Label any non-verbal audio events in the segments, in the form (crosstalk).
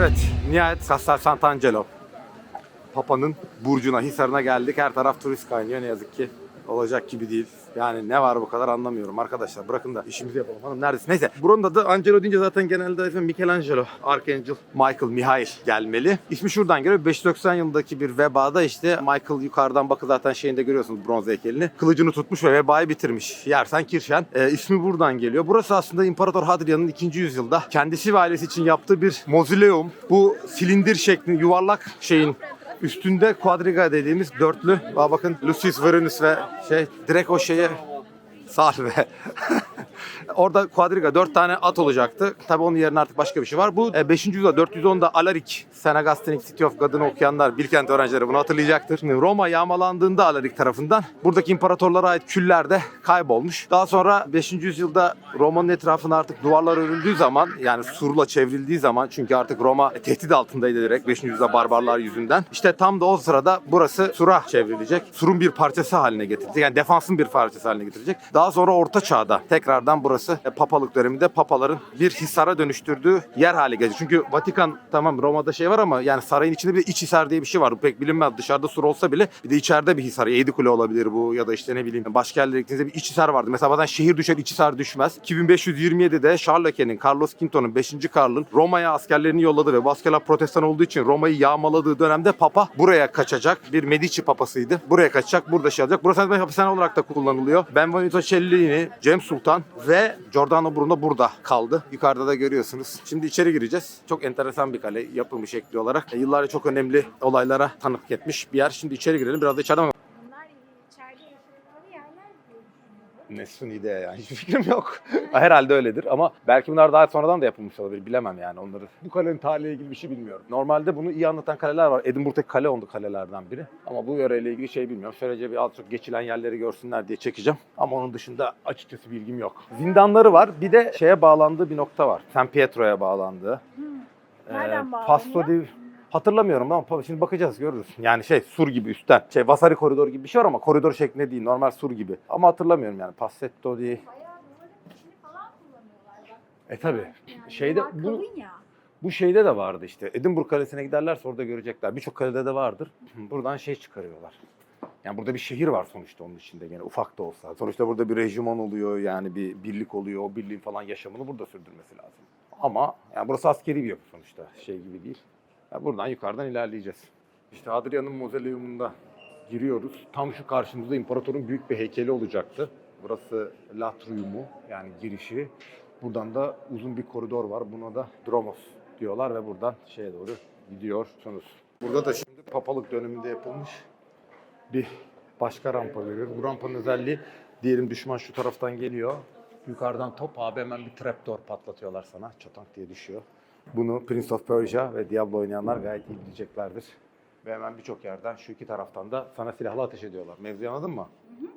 Evet, nihayet Castel Sant'Angelo. Papa'nın burcuna, Hisar'ına geldik. Her taraf turist kaynıyor ne yazık ki. Olacak gibi değil. Yani ne var bu kadar anlamıyorum arkadaşlar. Bırakın da işimizi yapalım. Hanım neredesin? Neyse. Buranın adı Angelo deyince zaten genelde efendim Michelangelo, Archangel, Michael, Mihail gelmeli. İsmi şuradan geliyor. 590 yılındaki bir vebada işte Michael yukarıdan bakın zaten şeyinde görüyorsunuz bronz heykelini. Kılıcını tutmuş ve vebayı bitirmiş. Yersen Kirşen. Ee, ismi buradan geliyor. Burası aslında İmparator Hadrian'ın 2. yüzyılda kendisi ve ailesi için yaptığı bir mozileum. Bu silindir şeklinde yuvarlak şeyin Üstünde quadriga dediğimiz dörtlü. Bakın Lucius Vorenus ve şey direkt o şeye Salve. (laughs) Orada quadriga dört tane at olacaktı. Tabii onun yerine artık başka bir şey var. Bu 5. yüzyılda 410'da Alaric, St. Augustine City of God'ını okuyanlar, Bilkent öğrencileri bunu hatırlayacaktır. Şimdi Roma yağmalandığında Alaric tarafından buradaki imparatorlara ait küller de kaybolmuş. Daha sonra 5. yüzyılda Roma'nın etrafına artık duvarlar örüldüğü zaman yani surla çevrildiği zaman çünkü artık Roma tehdit altındaydı direkt 5. yüzyılda barbarlar yüzünden. İşte tam da o sırada burası sura çevrilecek. Surun bir parçası haline getirecek. Yani defansın bir parçası haline getirecek. Daha sonra Orta Çağ'da tekrardan burası e, papalık döneminde papaların bir hisara dönüştürdüğü yer hale gelecek. Çünkü Vatikan tamam Roma'da şey var ama yani sarayın içinde bir iç hisar diye bir şey var. Bu pek bilinmez. Dışarıda sur olsa bile bir de içeride bir hisar. Yedi Kule olabilir bu ya da işte ne bileyim başka yerlere gittiğinizde bir iç hisar vardı. Mesela bazen şehir düşer iç hisar düşmez. 2527'de Charles'in, Carlos Quinto'nun 5. Karl'ın Roma'ya askerlerini yolladı ve bu protestan olduğu için Roma'yı yağmaladığı dönemde Papa buraya kaçacak. Bir Medici papasıydı. Buraya kaçacak, burada şey alacak. Burası hapishane olarak da kullanılıyor. Benvenuto Cellini, Cem Sultan ve Giordano Bruno burada kaldı. Yukarıda da görüyorsunuz. Şimdi içeri gireceğiz. Çok enteresan bir kale yapımı şekli olarak. E, Yıllarca çok önemli olaylara tanıklık etmiş bir yer. Şimdi içeri girelim. Biraz da içeride ama Bunlar içeride yaşadıkları yerler diye düşünüyorum. Ne suni de ya. Hiçbir fikrim yok. Herhalde öyledir ama belki bunlar daha sonradan da yapılmış olabilir. Bilemem yani onları. Bu kalenin tarihiyle ilgili bir şey bilmiyorum. Normalde bunu iyi anlatan kaleler var. Edinburgh'daki kale oldu kalelerden biri. Ama bu yöreyle ilgili şey bilmiyorum. Şöylece bir az çok geçilen yerleri görsünler diye çekeceğim. Ama onun dışında açıkçası bilgim yok. Zindanları var. Bir de şeye bağlandığı bir nokta var. San Pietro'ya bağlandığı. Nereden Ee, bağlanıyor? Pasto Hatırlamıyorum ama şimdi bakacağız görürüz. Yani şey sur gibi üstten. Şey Vasari koridor gibi bir şey var ama koridor şeklinde değil. Normal sur gibi. Ama hatırlamıyorum yani. Passetto di Bayağı içini falan kullanıyorlar bak. E tabi. Yani Şeyde bu kalın ya. bu şeyde de vardı işte. Edinburgh Kalesi'ne giderlerse orada görecekler. Birçok kalede de vardır. Buradan şey çıkarıyorlar. Yani burada bir şehir var sonuçta onun içinde gene ufak da olsa. Sonuçta burada bir rejimon oluyor yani bir birlik oluyor. O birliğin falan yaşamını burada sürdürmesi lazım. Ama yani burası askeri bir yapı sonuçta. Şey gibi değil. Buradan yukarıdan ilerleyeceğiz. İşte Hadrian'ın mozoleumunda giriyoruz. Tam şu karşımızda imparatorun büyük bir heykeli olacaktı. Burası Latrium'u yani girişi. Buradan da uzun bir koridor var. Buna da Dromos diyorlar ve buradan şeye doğru gidiyorsunuz. Burada da şimdi papalık döneminde yapılmış bir başka rampa görüyoruz. Bu rampanın özelliği diyelim düşman şu taraftan geliyor. Yukarıdan top abi hemen bir trapdoor patlatıyorlar sana. Çatank diye düşüyor. Bunu Prince of Persia ve Diablo oynayanlar gayet iyi bileceklerdir. Ve hemen birçok yerden şu iki taraftan da sana silahla ateş ediyorlar. Mevzuyu anladın mı?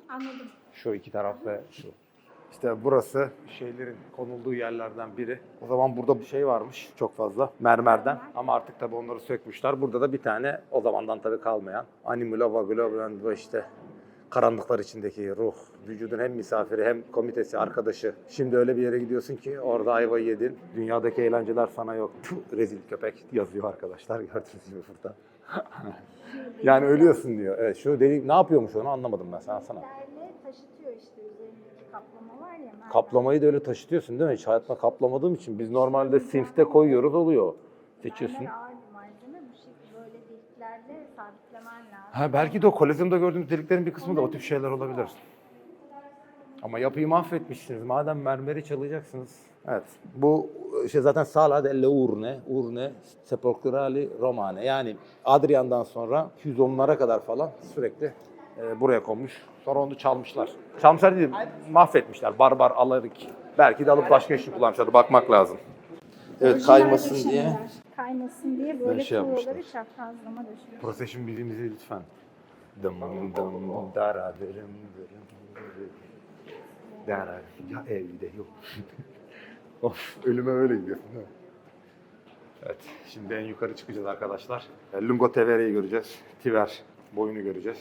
Anladım. Şu iki taraf ve şu. İşte burası şeylerin konulduğu yerlerden biri. O zaman burada bir şey varmış çok fazla mermerden ama artık tabii onları sökmüşler. Burada da bir tane o zamandan tabii kalmayan Animula Vagula işte karanlıklar içindeki ruh, vücudun hem misafiri hem komitesi, arkadaşı. Şimdi öyle bir yere gidiyorsun ki orada ayvayı yedin. Dünyadaki eğlenceler sana yok. Tüh, rezil köpek yazıyor arkadaşlar (laughs) gördüğünüz gibi burada. (laughs) yani ölüyorsun diyor. Evet şu deli ne yapıyormuş onu anlamadım ben sana sana. Yerle taşıtıyor işte üzerindeki kaplama var ya. mermer. Kaplamayı da öyle taşıtıyorsun değil mi? Hiç hayatımda kaplamadığım için biz normalde simfte koyuyoruz oluyor. Seçiyorsun. Mermer ağır bir malzeme. Bu şekilde böyle deliklerde sabitlemen lazım. Ha belki de o kolezyumda gördüğümüz deliklerin bir kısmı da o tip şeyler olabilir. Ama yapıyı mahvetmişsiniz. Madem mermeri çalacaksınız. Evet. Bu şey zaten Sala delle Urne, Urne Sepolcrali Romane. Yani Adrian'dan sonra 210'lara kadar falan sürekli e, buraya konmuş. Sonra onu çalmışlar. Çalmışlar değil, mahvetmişler. Barbar alarik. Belki de alıp başka işi kullanmışlar. Bakmak lazım. Evet kaymasın diye. Kaymasın diye böyle şey tuğlaları çaprazlama döşüyor. Procession bildiğimizi lütfen. Dım dım dara dırım dırım. Dara. Ya evde yok. (laughs) of ölüme öyle gidiyorsun değil mi? Evet şimdi en yukarı çıkacağız arkadaşlar. E, Lungo Tevere'yi göreceğiz. Tiver boyunu göreceğiz.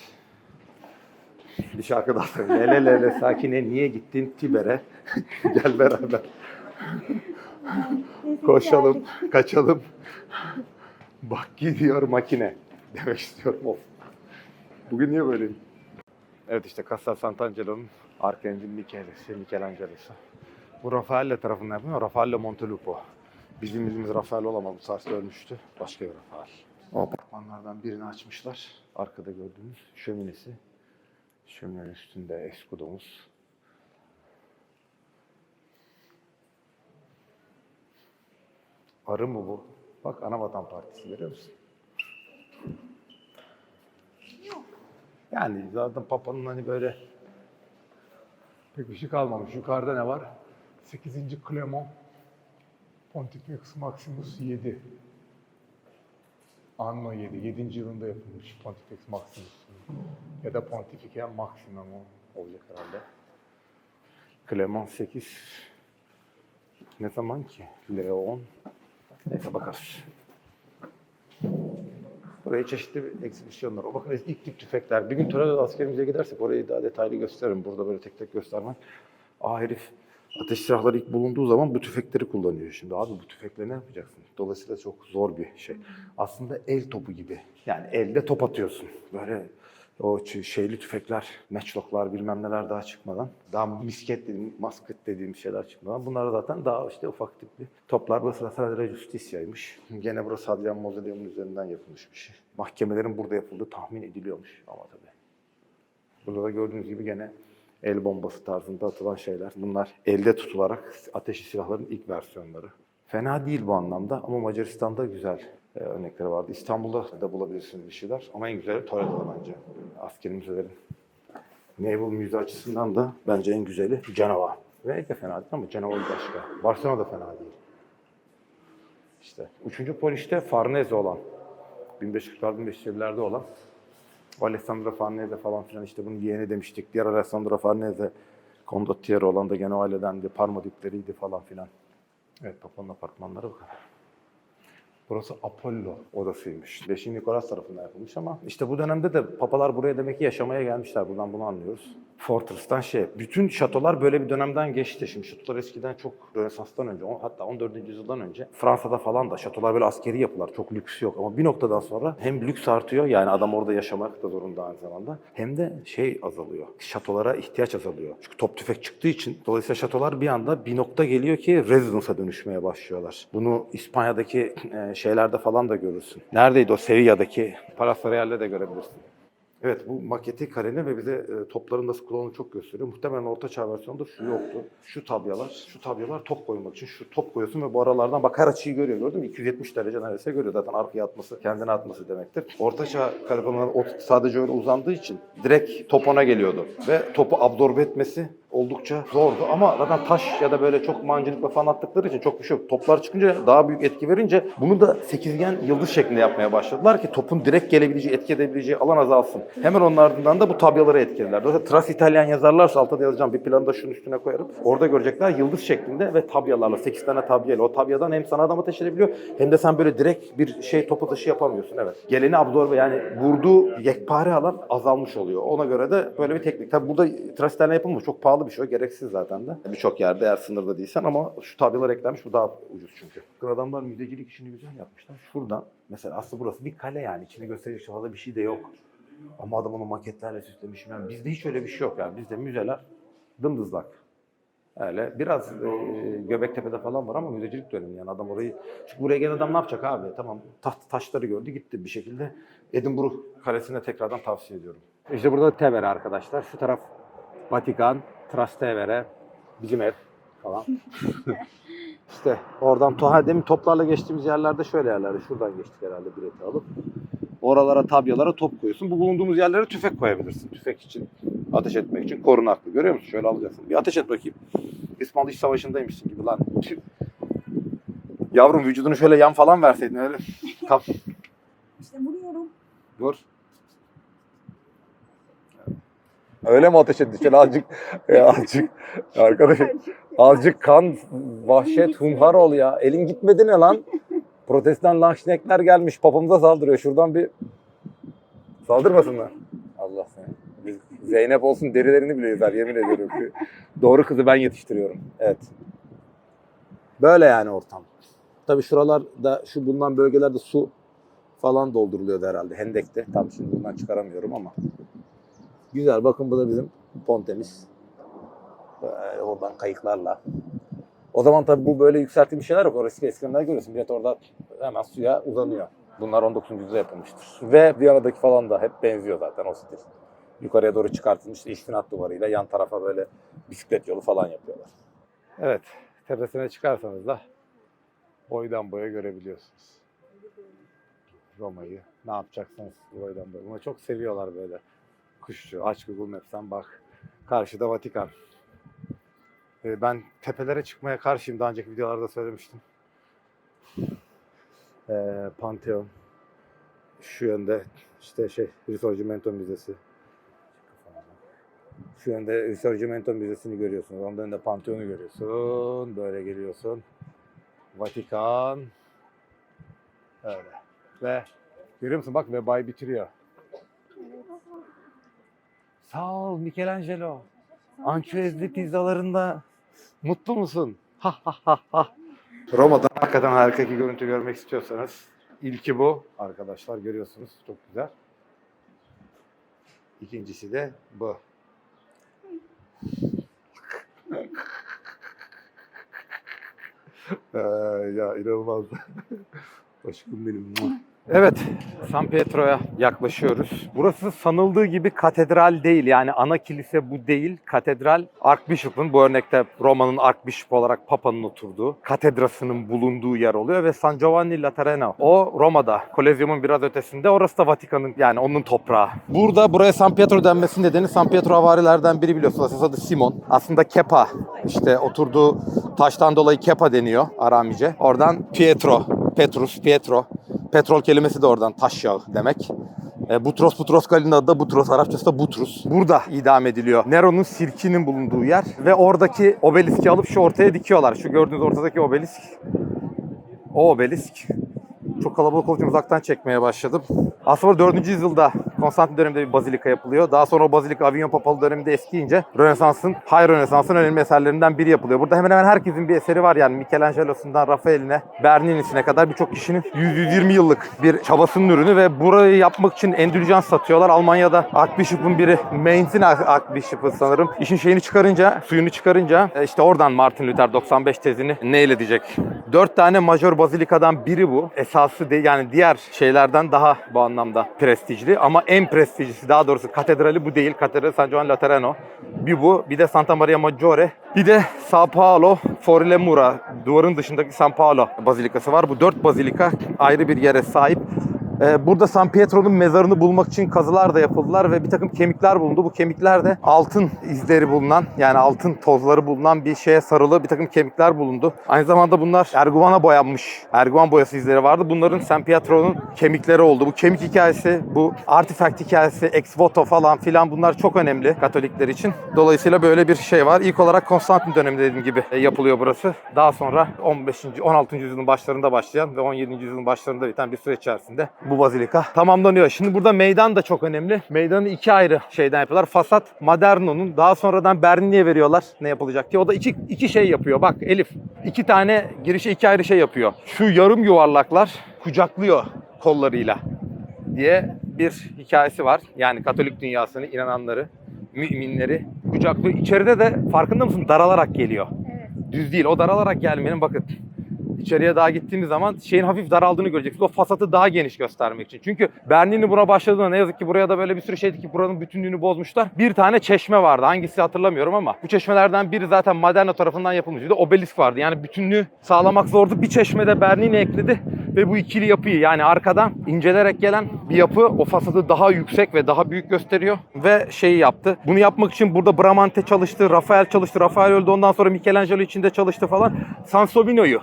Bir şarkı daha söyleyeyim. Lele lele sakine niye gittin Tiber'e? (laughs) Gel beraber. Koşalım, (laughs) kaçalım. Bak gidiyor makine. Demek istiyorum. Of. Bugün niye böyleyim? Evet işte Castel Sant'Angelo'nun Arkangel'in Michelangelo, Michelangelo'su. Bu Raffaello tarafından yapılıyor. Raffaello Montelupo. Bizim bildiğimiz Raffaello olamaz. Bu Sars'ta ölmüştü. Başka bir Raffael. O apartmanlardan birini açmışlar. Arkada gördüğünüz şöminesi. Şöminenin üstünde eskudomuz. Arı mı bu? Bak Anavatan Partisi görüyor musun? Yani zaten Papa'nın hani böyle pek bir şey kalmamış. Yukarıda ne var? 8. Clement Pontifex Maximus 7. Anno 7. 7. yılında yapılmış Pontifex Maximus. Ya da Pontificia Maximum olacak herhalde. Clement 8. Ne zaman ki? Leon. Neyse bakarız. Buraya çeşitli bir egzibisyonlar. O bakın ilk tip tüfekler. Bir gün Toledo askerimize gidersek orayı daha detaylı gösteririm. Burada böyle tek tek göstermek. Aa herif ateş silahları ilk bulunduğu zaman bu tüfekleri kullanıyor. Şimdi abi bu tüfekle ne yapacaksın? Dolayısıyla çok zor bir şey. Aslında el topu gibi. Yani elde top atıyorsun. Böyle o şeyli tüfekler, matchlocklar bilmem neler daha çıkmadan, daha misket dediğim, masket dediğim şeyler çıkmadan bunlar zaten daha işte ufak tipli toplar. Burası Lastra Justicia'ymış. Gene burası Hadrian Mausoleum'un üzerinden yapılmış bir şey. Mahkemelerin burada yapıldığı tahmin ediliyormuş ama tabii. Burada da gördüğünüz gibi gene el bombası tarzında atılan şeyler. Bunlar elde tutularak ateşli silahların ilk versiyonları. Fena değil bu anlamda ama Macaristan'da güzel e, örnekleri vardı. İstanbul'da da bulabilirsiniz bir şeyler ama en güzeli Toledo'da bence. Askeri müzelerin. Naval müze açısından da bence en güzeli Cenova. Ve de fena değil ama Cenova başka. Barcelona da fena değil. İşte üçüncü Poliş'te Farnese olan. 1540'lar 1550'lerde olan. O Alessandro Farnese falan filan işte bunun yeğeni demiştik. Diğer Alessandro Farnese Condottiero olan da gene o ailedendi. Parma dipleriydi falan filan. Evet Papa'nın apartmanları bu kadar. Burası Apollo odasıymış. 5. Nikolas tarafından yapılmış ama işte bu dönemde de papalar buraya demek ki yaşamaya gelmişler. Buradan bunu anlıyoruz. Fortress'tan şey, bütün şatolar böyle bir dönemden geçti. Şimdi şatolar eskiden çok Rönesans'tan önce, hatta 14. yüzyıldan önce Fransa'da falan da şatolar böyle askeri yapılar. Çok lüks yok ama bir noktadan sonra hem lüks artıyor yani adam orada yaşamak da zorunda aynı zamanda. Hem de şey azalıyor. Şatolara ihtiyaç azalıyor. Çünkü top tüfek çıktığı için dolayısıyla şatolar bir anda bir nokta geliyor ki residence'a dönüşmeye başlıyorlar. Bunu İspanya'daki e, şeylerde falan da görürsün. Neredeydi o Sevilla'daki Real'de de görebilirsin. Evet bu maketi kareni ve bize e, topların nasıl kullanıldığını çok gösteriyor. Muhtemelen orta çağ versiyonunda şu yoktu. Şu tabyalar, şu tabyalar top koymak için. Şu top koyuyorsun ve bu aralardan bak her açıyı görüyor gördün mü? 270 derece neredeyse görüyor. Zaten arkaya atması, kendine atması demektir. Orta çağ o sadece öyle uzandığı için direkt top ona geliyordu. Ve topu absorbe etmesi oldukça zordu ama zaten taş ya da böyle çok mancınıkla falan attıkları için çok bir şey yok. Toplar çıkınca daha büyük etki verince bunu da sekizgen yıldız şeklinde yapmaya başladılar ki topun direkt gelebileceği, etki edebileceği alan azalsın. Hemen onun ardından da bu tabyaları etkilediler. Dolayısıyla Tras İtalyan yazarlarsa altta da yazacağım bir planı da şunun üstüne koyarım. Orada görecekler yıldız şeklinde ve tabyalarla 8 tane tabyayla. O tabyadan hem sana adam ateş edebiliyor hem de sen böyle direkt bir şey top atışı yapamıyorsun. Evet. Geleni absorbe yani vurduğu yekpare alan azalmış oluyor. Ona göre de böyle bir teknik. Tabi burada Tras İtalyan yapılmış. Çok pahalı bir şey o. Gereksiz zaten de. Birçok yerde eğer sınırda değilsen ama şu tabyalar eklenmiş. Bu daha ucuz çünkü. Adamlar müzecilik işini güzel yapmışlar. Şuradan mesela aslında burası bir kale yani. içine gösterecek fazla bir şey de yok. Ama adam onu maketlerle süslemiş. Yani bizde hiç öyle bir şey yok yani. Bizde müzeler dımdızlak. Öyle biraz e, Göbektepe'de falan var ama müzecilik dönemi yani adam orayı çünkü buraya gelen adam ne yapacak abi? Tamam taht taşları gördü gitti bir şekilde. Edinburgh Kalesi'ne tekrardan tavsiye ediyorum. İşte burada Tevere arkadaşlar. Şu taraf Vatikan, Trastevere, bizim ev falan. işte oradan to demin toplarla geçtiğimiz yerlerde şöyle yerlerde. Şuradan geçtik herhalde bileti alıp. Oralara, tabyalara top koyuyorsun. Bu bulunduğumuz yerlere tüfek koyabilirsin. Tüfek için, ateş etmek için korunaklı. Görüyor musun? Şöyle alacaksın. Bir ateş et bakayım. İsmail İç Savaşı'ndaymışsın gibi lan. Yavrum vücudunu şöyle yan falan verseydin öyle. Kap. İşte vuruyorum. Dur. Öyle mi ateş etti? Şöyle azıcık, ya (laughs) azıcık, arkadaşım azıcık kan, vahşet, hunhar ol ya. Elin gitmedi ne lan? (laughs) Protestan lanşnekler gelmiş, papamıza saldırıyor. Şuradan bir saldırmasınlar. Allah seni. Biz Zeynep olsun derilerini bile yüzer yemin ediyorum ki. Doğru kızı ben yetiştiriyorum. Evet. Böyle yani ortam. Tabii şuralarda şu bulunan bölgelerde su falan dolduruluyordu herhalde hendekte. Tam şimdi bundan çıkaramıyorum ama. Güzel bakın bu da bizim pontemiz. Böyle oradan kayıklarla. O zaman tabii bu böyle yükseltilmiş şeyler yok. Orası eskiden görüyorsun. Millet orada hemen suya uzanıyor. Bunlar 19. yüzyılda yapılmıştır. Ve Viyana'daki falan da hep benziyor zaten o stil. Yukarıya doğru çıkartılmış istinat duvarıyla yan tarafa böyle bisiklet yolu falan yapıyorlar. Evet, tepesine çıkarsanız da boydan boya görebiliyorsunuz. Roma'yı ne yapacaksınız boydan boya. Bunu çok seviyorlar böyle. Kuşçu, aç Google Maps'ten bak. Karşıda Vatikan. Ee, Ben tepelere çıkmaya karşıyım. Daha önceki videolarda söylemiştim. Ee, Pantheon. Şu yönde işte şey Risorgimento Müzesi. Şu yönde Risorgimento Müzesi'ni görüyorsunuz. Onun önünde Pantheon'u görüyorsun. Böyle geliyorsun. Vatikan. Öyle. Ve görüyor musun bak vebayı bitiriyor. Sağ ol Michelangelo. Ançüezli pizzalarında mutlu musun? Ha ha ha ha. Roma'da hakikaten harika bir görüntü görmek istiyorsanız ilki bu arkadaşlar görüyorsunuz çok güzel. İkincisi de bu. (laughs) Ee, ya inanılmaz. (laughs) Aşkım benim. Evet, San Pietro'ya yaklaşıyoruz. Burası sanıldığı gibi katedral değil. Yani ana kilise bu değil. Katedral Archbishop'un bu örnekte Roma'nın Archbishop olarak Papa'nın oturduğu katedrasının bulunduğu yer oluyor ve San Giovanni Laterano. O Roma'da, Kolezyum'un biraz ötesinde. Orası da Vatikan'ın yani onun toprağı. Burada buraya San Pietro denmesinin nedeni San Pietro havarilerden biri biliyorsunuz. Asıl adı Simon. Aslında Kepa. İşte oturduğu taştan dolayı Kepa deniyor Aramice. Oradan Pietro, Petrus, Pietro. Petrol kelimesi de oradan taş yağı demek. E, Butros Butros Gali'nin adı da Butros, Arapçası da Butrus. Burada idam ediliyor. Nero'nun sirkinin bulunduğu yer ve oradaki obeliski alıp şu ortaya dikiyorlar. Şu gördüğünüz ortadaki obelisk. O obelisk. Çok kalabalık olunca uzaktan çekmeye başladım. Aslında 4. yüzyılda Konstantin döneminde bir bazilika yapılıyor. Daha sonra o bazilika Avignon Papalı döneminde eskiyince Rönesans'ın, High Rönesans'ın önemli eserlerinden biri yapılıyor. Burada hemen hemen herkesin bir eseri var yani Michelangelo'sundan Rafael'ine, Bernini'sine kadar birçok kişinin 100-120 yıllık bir çabasının ürünü ve burayı yapmak için endülüjans satıyorlar. Almanya'da Archbishop'un biri, Mainz'in Archbishop'ı sanırım. İşin şeyini çıkarınca, suyunu çıkarınca e, işte oradan Martin Luther 95 tezini nail edecek. Dört tane majör bazilikadan biri bu. Esası değil yani diğer şeylerden daha bu anlamda prestijli ama en prestijlisi daha doğrusu katedrali bu değil. Katedral San Giovanni Laterano. Bir bu. Bir de Santa Maria Maggiore. Bir de Sao Paulo Forlemura. Duvarın dışındaki San Paolo bazilikası var. Bu dört bazilika ayrı bir yere sahip. Ee, Burada San Pietro'nun mezarını bulmak için kazılar da yapıldılar ve bir takım kemikler bulundu. Bu kemikler de altın izleri bulunan yani altın tozları bulunan bir şeye sarılı bir takım kemikler bulundu. Aynı zamanda bunlar erguvana boyanmış. Erguvan boyası izleri vardı. Bunların San Pietro'nun kemikleri oldu. Bu kemik hikayesi, bu artifact hikayesi, ex voto falan filan bunlar çok önemli Katolikler için. Dolayısıyla böyle bir şey var. İlk olarak Konstantin döneminde dediğim gibi yapılıyor burası. Daha sonra 15. 16. yüzyılın başlarında başlayan ve 17. yüzyılın başlarında biten bir süreç içerisinde bu bazilika tamamlanıyor. Şimdi burada meydan da çok önemli. Meydanı iki ayrı şeyden yapıyorlar. Fasat Maderno'nun daha sonradan Bernini'ye veriyorlar ne yapılacak diye. O da iki, iki şey yapıyor. Bak Elif iki tane girişe iki ayrı şey yapıyor. Şu yarım yuvarlaklar kucaklıyor kollarıyla diye bir hikayesi var. Yani Katolik dünyasını inananları, müminleri kucaklıyor. İçeride de farkında mısın daralarak geliyor. Evet. Düz değil. O daralarak gelmenin bakın. İçeriye daha gittiğimiz zaman şeyin hafif daraldığını göreceksiniz. O fasatı daha geniş göstermek için. Çünkü Bernini buna başladığında ne yazık ki buraya da böyle bir sürü şeydi ki buranın bütünlüğünü bozmuşlar. Bir tane çeşme vardı. Hangisi hatırlamıyorum ama bu çeşmelerden biri zaten Maderno tarafından yapılmış. Bir de obelisk vardı. Yani bütünlüğü sağlamak zordu. Bir çeşmede Bernini ekledi ve bu ikili yapıyı yani arkadan incelerek gelen bir yapı o fasatı daha yüksek ve daha büyük gösteriyor ve şeyi yaptı. Bunu yapmak için burada Bramante çalıştı, Rafael çalıştı. Rafael öldü ondan sonra Michelangelo içinde çalıştı falan. Sansovino'yu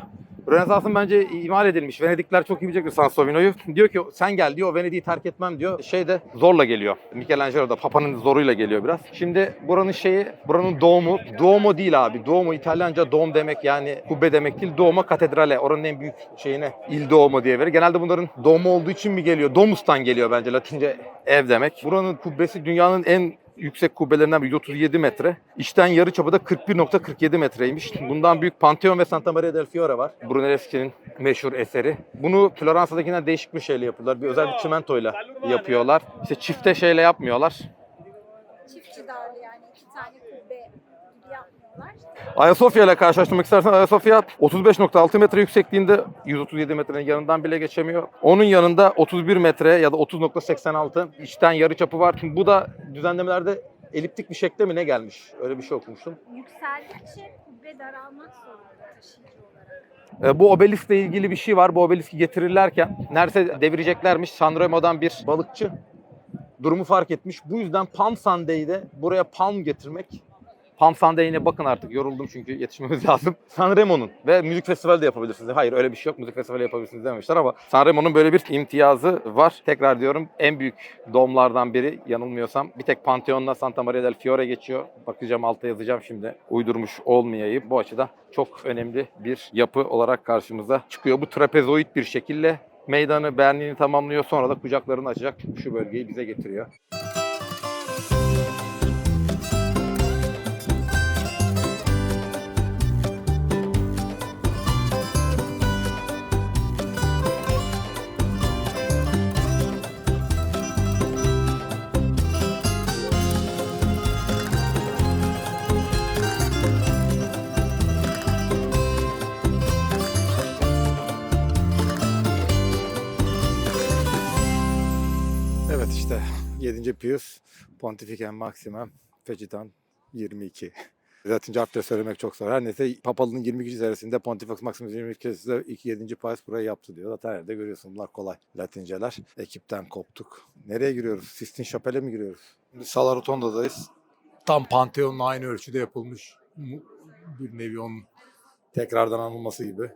Rönesans'ın bence imal edilmiş. Venedikler çok iyi bilecektir Sansovino'yu. Diyor ki sen gel diyor Venedik'i terk etmem diyor. Şey de zorla geliyor. Michelangelo da Papa'nın zoruyla geliyor biraz. Şimdi buranın şeyi, buranın doğumu, Duomo değil abi. Duomo İtalyanca dom demek yani kubbe demek değil. Duomo katedrale. Oranın en büyük şeyine il Duomo diye verir. Genelde bunların domu olduğu için mi geliyor? Domus'tan geliyor bence Latince ev demek. Buranın kubbesi dünyanın en yüksek kubbelerinden biri 137 metre. İçten yarı çapı da 41.47 metreymiş. Bundan büyük Pantheon ve Santa Maria del Fiore var. Brunelleschi'nin meşhur eseri. Bunu Floransa'dakinden değişik bir şeyle yapıyorlar. Bir özel bir çimentoyla yapıyorlar. İşte çifte şeyle yapmıyorlar. Çift cidarlı yani iki tane kubbe gibi yapmıyorlar. Ayasofya ile karşılaştırmak istersen Ayasofya 35.6 metre yüksekliğinde 137 metrenin yanından bile geçemiyor. Onun yanında 31 metre ya da 30.86 içten yarı çapı var. Bu da düzenlemelerde eliptik bir şekle mi ne gelmiş? Öyle bir şey okumuştum. Yükseldikçe kubbe daralmak zorunda taşıyıcı olarak. E, Bu obeliskle ilgili bir şey var. Bu obeliski getirirlerken neredeyse devireceklermiş. Sanremo'dan bir balıkçı durumu fark etmiş. Bu yüzden Palm Sunday'de buraya palm getirmek Palm Sunday'ine bakın artık yoruldum çünkü yetişmemiz (laughs) lazım. Sanremo'nun ve müzik festivali de yapabilirsiniz. Hayır öyle bir şey yok. Müzik festivali yapabilirsiniz dememişler ama Sanremo'nun böyle bir imtiyazı var. Tekrar diyorum en büyük domlardan biri yanılmıyorsam. Bir tek Pantheon'la Santa Maria del Fiore geçiyor. Bakacağım altta yazacağım şimdi. Uydurmuş olmayayım. Bu açıdan çok önemli bir yapı olarak karşımıza çıkıyor. Bu trapezoid bir şekilde meydanı beğendiğini tamamlıyor. Sonra da kucaklarını açacak şu bölgeyi bize getiriyor. 7. Pius Pontificem Maximum Fecitan 22. Latince (laughs) harfle söylemek çok zor. Her neyse Papalının 22. senesinde Pontifex Maximus 22. senesinde 7. Pius burayı yaptı diyor. Zaten nerede görüyorsun bunlar kolay Latinceler. Ekipten koptuk. Nereye giriyoruz? Sistine Chapel'e mi giriyoruz? Şimdi Sala Rotonda'dayız. Tam Pantheon'la aynı ölçüde yapılmış. Bir nevi onun tekrardan anılması gibi.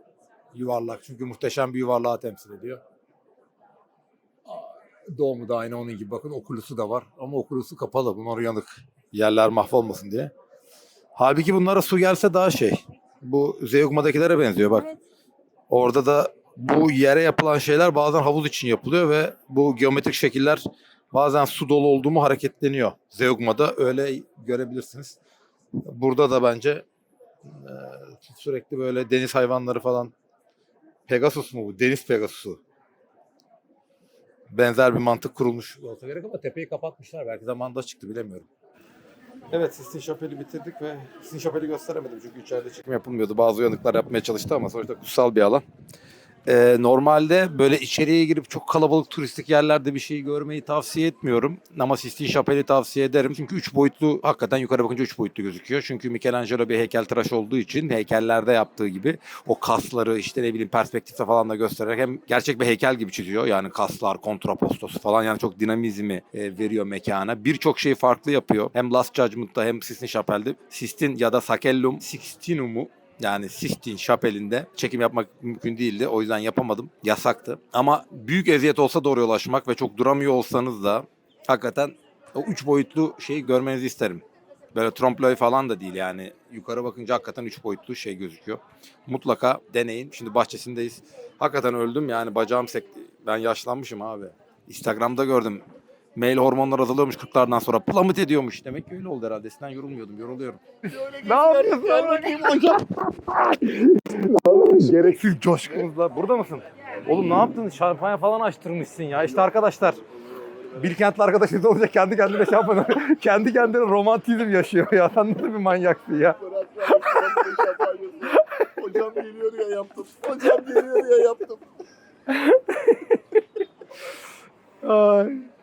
Yuvarlak çünkü muhteşem bir yuvarlağı temsil ediyor. Doğumu da aynı onun gibi. Bakın okulusu da var. Ama okulusu kapalı. Bunlar yanık. Yerler mahvolmasın diye. Halbuki bunlara su gelse daha şey. Bu Zeugma'dakilere benziyor bak. Evet. Orada da bu yere yapılan şeyler bazen havuz için yapılıyor ve bu geometrik şekiller bazen su dolu olduğu mu hareketleniyor. Zeugma'da öyle görebilirsiniz. Burada da bence e, sürekli böyle deniz hayvanları falan. Pegasus mu bu? Deniz Pegasusu benzer bir mantık kurulmuş olsa gerek ama tepeyi kapatmışlar. Belki zamanında çıktı bilemiyorum. Evet Sistine Chapel'i bitirdik ve Sistine Chapel'i gösteremedim çünkü içeride çekim yapılmıyordu. Bazı uyanıklar yapmaya çalıştı ama sonuçta kutsal bir alan. Ee, normalde böyle içeriye girip çok kalabalık turistik yerlerde bir şey görmeyi tavsiye etmiyorum. Ama Sistine Chapel'i tavsiye ederim. Çünkü üç boyutlu, hakikaten yukarı bakınca üç boyutlu gözüküyor. Çünkü Michelangelo bir heykeltıraş olduğu için heykellerde yaptığı gibi o kasları işte ne bileyim perspektifte falan da göstererek hem gerçek bir heykel gibi çiziyor. Yani kaslar, kontrapostosu falan yani çok dinamizmi e, veriyor mekana. Birçok şeyi farklı yapıyor. Hem Last Judgment'ta hem Sistine Chapel'de. Sistine ya da Sacellum Sixtinum'u yani Sistine Şapeli'nde çekim yapmak mümkün değildi. O yüzden yapamadım. Yasaktı. Ama büyük eziyet olsa da oraya ulaşmak ve çok duramıyor olsanız da hakikaten o üç boyutlu şeyi görmenizi isterim. Böyle trompe falan da değil yani. Yukarı bakınca hakikaten üç boyutlu şey gözüküyor. Mutlaka deneyin. Şimdi bahçesindeyiz. Hakikaten öldüm yani bacağım sekti. Ben yaşlanmışım abi. Instagram'da gördüm. Mail hormonlar azalıyormuş 40'lardan sonra. Plummet ediyormuş. Demek ki öyle oldu herhalde. Eskiden yorulmuyordum. Yoruluyorum. ne yapıyorsun lan bakayım hocam? Gereksiz coşkunuzla. Burada mısın? Oğlum ne yaptın? Şampanya falan açtırmışsın ya. İşte arkadaşlar. Bilkentli arkadaşınız olunca kendi kendine şampanya, (laughs) kendi kendine romantizm yaşıyor ya. Sen nasıl bir manyaksın ya? Hocam geliyor ya yaptım. Hocam geliyor ya yaptım. Ay.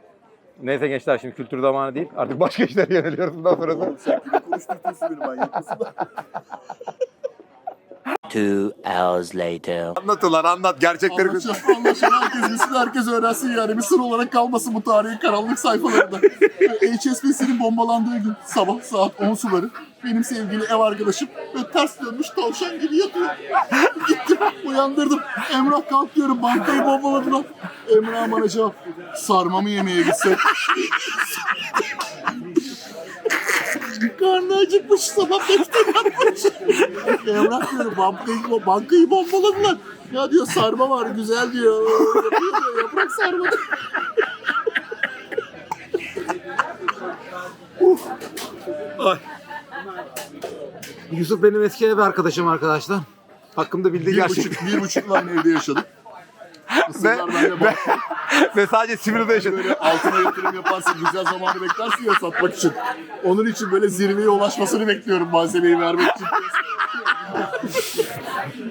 Neyse gençler şimdi kültür zamanı değil. Artık başka işlere yöneliyoruz bundan sonrası. Sen kimi konuşturtuyorsun beni manyak mısın? Two hours later. Anlat ulan anlat. Gerçekleri Anlaşılan, anlaşılan herkes bilsin, herkes öğrensin yani. Bir sır olarak kalmasın bu tarihin karanlık sayfalarında. HSBC'nin bombalandığı gün sabah saat 10 suları benim sevgili ev arkadaşım böyle ters dönmüş tavşan gibi yatıyor. Gittim uyandırdım. Emrah kalk diyorum bankayı bombaladılar. Emrah bana cevap. Sarmamı yemeye gitsek. Karnı acıkmış sabah bekleyin yapmış. Emrah diyor bankayı, bankayı bombaladılar. Ya diyor sarma var güzel diyor. Yapıyor diyor yaprak sarma. Ay. Yusuf benim eski ev arkadaşım arkadaşlar. Hakkımda bildiği bir gerçek. Buçuk, bir buçuk lan evde yaşadık. Bende bak. (laughs) Ve sadece Sivri'de yaşadım. Böyle altına yatırım yaparsın, güzel zamanı beklersin ya satmak için. Onun için böyle zirveye ulaşmasını bekliyorum malzemeyi vermek için.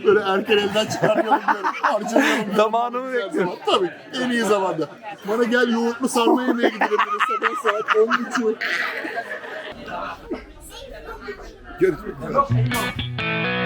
böyle erken elden çıkarmayalım diyorum. Harcamayalım diyorum. Zamanımı bekliyorum. zaman. Tabii en iyi zamanda. Bana gel yoğurtlu sarma yemeğe gidelim sabah saat 10.30. Görüşmek üzere.